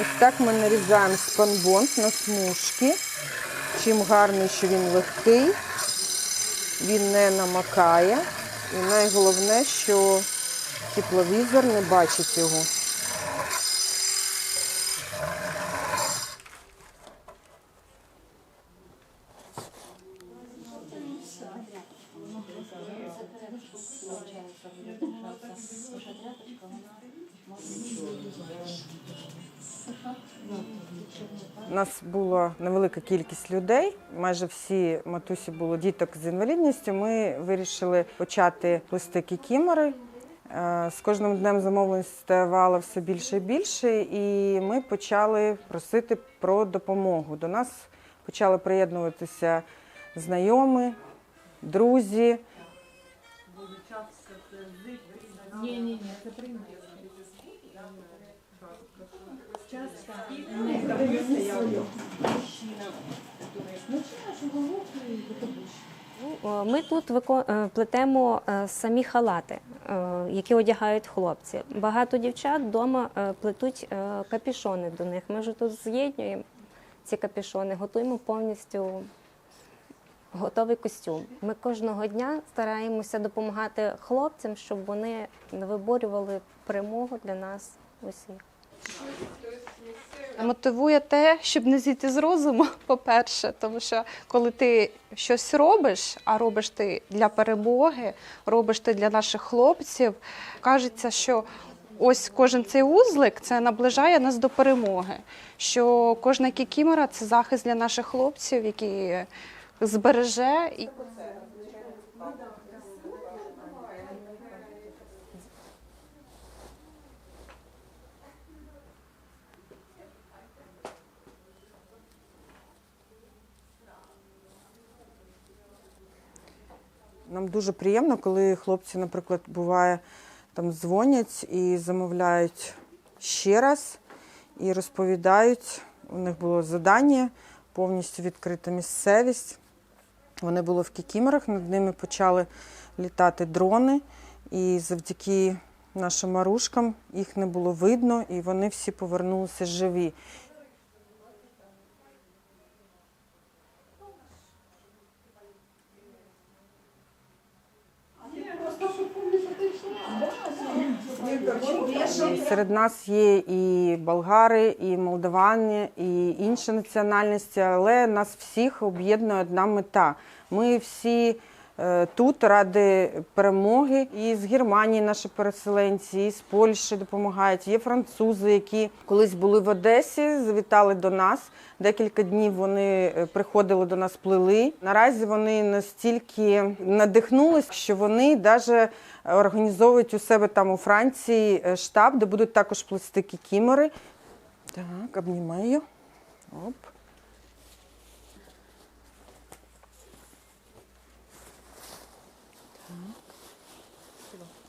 Ось так ми нарізаємо спанбонд на смужки. Чим гарний, що він легкий, він не намакає. І найголовне, що тепловізор не бачить його. У нас була невелика кількість людей. Майже всі матусі було діток з інвалідністю. Ми вирішили почати плести кікімори. Е, З кожним днем замовлень ставало все більше і більше, і ми почали просити про допомогу. До нас почали приєднуватися знайомі, друзі. О, Ми тут е, плетемо е, самі халати, е, які одягають хлопці. Багато дівчат вдома е, плетуть е, капішони до них. Ми вже тут з'єднуємо ці капішони, готуємо повністю готовий костюм. Ми кожного дня стараємося допомагати хлопцям, щоб вони виборювали перемогу для нас усіх. Мотивує те, щоб не зійти з розуму, по-перше, тому що коли ти щось робиш, а робиш ти для перемоги, робиш ти для наших хлопців, кажеться, що ось кожен цей узлик це наближає нас до перемоги. Що кожна кікімора це захист для наших хлопців, які збереже і Нам дуже приємно, коли хлопці, наприклад, буває, там дзвонять і замовляють ще раз і розповідають. У них було завдання, повністю відкрита місцевість. Вони були в кікімерах, над ними почали літати дрони, і завдяки нашим марушкам їх не було видно, і вони всі повернулися живі. Серед нас є і болгари, і молдавани, і інші національності, але нас всіх об'єднує одна мета. Ми всі тут ради перемоги. І з Германії наші переселенці, і з Польщі допомагають. Є французи, які колись були в Одесі, завітали до нас. Декілька днів вони е, приходили до нас, плели. Наразі вони настільки надихнулись, що вони навіть організовують у себе там у Франції е, штаб, де будуть також плести кікімори. Так, обнімаю. Оп. 음. 싫어.